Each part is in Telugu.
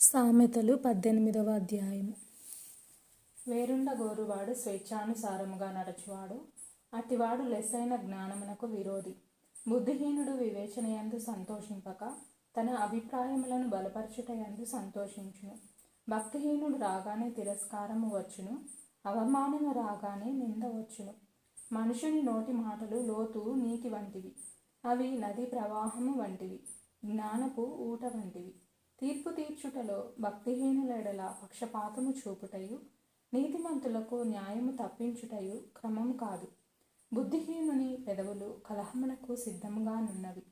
సామెతలు పద్దెనిమిదవ అధ్యాయము. వేరుండ గోరువాడు స్వేచ్ఛానుసారముగా నడచువాడు. అటివాడు లెస్సైన జ్ఞానమునకు విరోధి. బుద్ధిహీనుడు వివేచనయందు సంతోషింపక తన అభిప్రాయములను బలపరచుటయందు సంతోషించును. భక్తిహీనుడు రాగానే తిరస్కారము వచ్చును. అవమానము రాగానే నింద వచ్చును. మనుషుని నోటి మాటలు లోతు నీటి వంటివి. అవి నది ప్రవాహము వంటివి. జ్ఞానపు ఊట వంటివి. తీర్పు తీర్చుటలో భక్తిహీనులెడల పక్షపాతము చూపుటయు నీతిమంతులకు న్యాయము తప్పించుటయు క్రమము కాదు. బుద్ధిహీనుని పెదవులు కలహమునకు సిద్ధముగానున్నవి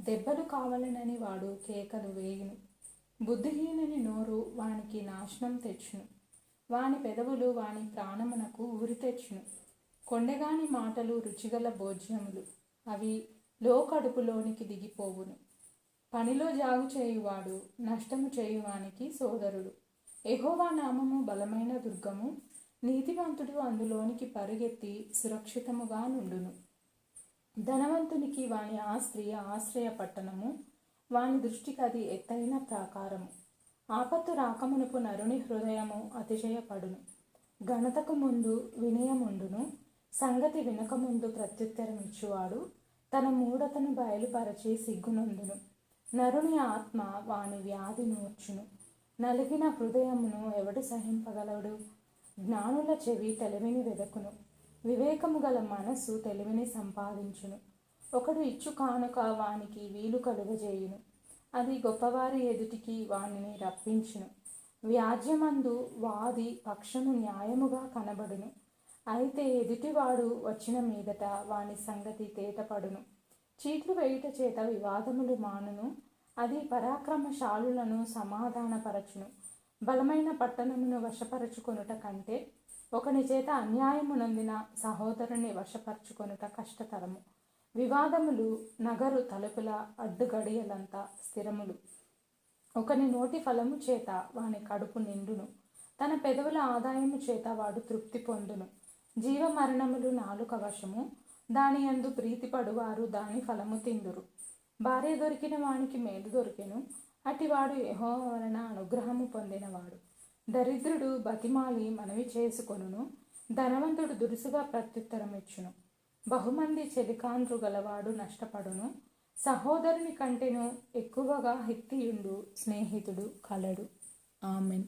దెబ్బలు కావాలనని వాడు కేకలు వేయును. బుద్ధిహీనుని నోరు వానికి నాశనం తెచ్చును. వాని పెదవులు వాని ప్రాణమునకు ఊరి తెచ్చును. కొండగాని మాటలు రుచిగల భోజ్యములు. అవి లోకడుపులోనికి దిగిపోవును. పనిలో జాగు చేయువాడు నష్టము చేయువానికి సోదరుడు. ఎహోవా నామము బలమైన దుర్గము నీతివంతుడు అందులోనికి పరుగెత్తి సురక్షితముగా నుండును. ధనవంతునికి వాని ఆస్తి ఆశ్రయ పట్టణము వాని దృష్టికి అది ఎత్తైన ప్రాకారము. ఆపత్తు రాకమునకు నరుని హృదయము అతిశయపడును. ఘనతకు ముందు వినయముండును సంగతి వినకముందు ప్రత్యుత్తరం ఇచ్చువాడు తన మూఢతను బయలుపరచి సిగ్గునందును. నరుని ఆత్మ వాని వ్యాధి నూర్చును నలిగిన హృదయమును ఎవడు సహింపగలడు? జ్ఞానుల చెవి తెలివిని వెదకును. వివేకము గల మనస్సు తెలివిని సంపాదించును. ఒకడు ఇచ్చు కానుక వానికి వీలు కలుగజేయును. అది గొప్పవారి ఎదుటికి వానిని రప్పించును. వ్యాజ్యమందు వాది పక్షము న్యాయముగా కనబడును. అయితే ఎదుటివాడు వచ్చిన మీదట వాని సంగతి తేటపడును. చీట్లు వేయుట చేత వివాదములు మానును. అది పరాక్రమశాలులను సమాధానపరచును. బలమైన పట్టణమును వశపరచుకొనుట కంటే ఒకని చేత అన్యాయము నందిన సహోదరుని వశపరచుకొనుట కష్టతరము. వివాదములు నగరు తలుపుల అడ్డుగడియలంతా స్థిరములు. ఒకని నోటి ఫలము చేత వాని కడుపు నిండును. తన పెదవుల ఆదాయము చేత వాడు తృప్తి పొందును. జీవ మరణములు నాలుక వశము. దాని అందు ప్రీతిపడువారు దాని ఫలము తిందురు. భార్య దొరికిన వానికి మేలు దొరికెను. అటివాడు యహో వలన అనుగ్రహము పొందినవాడు. దరిద్రుడు బతిమాలి మనవి చేసుకొనును. ధనవంతుడు దురుసుగా ప్రత్యుత్తరం ఇచ్చును బహుమంది చెలికాండ్రు గలవాడు నష్టపడును. సహోదరుని కంటెను ఎక్కువగా హిత్తియుండు స్నేహితుడు కలడు. ఆమెన్.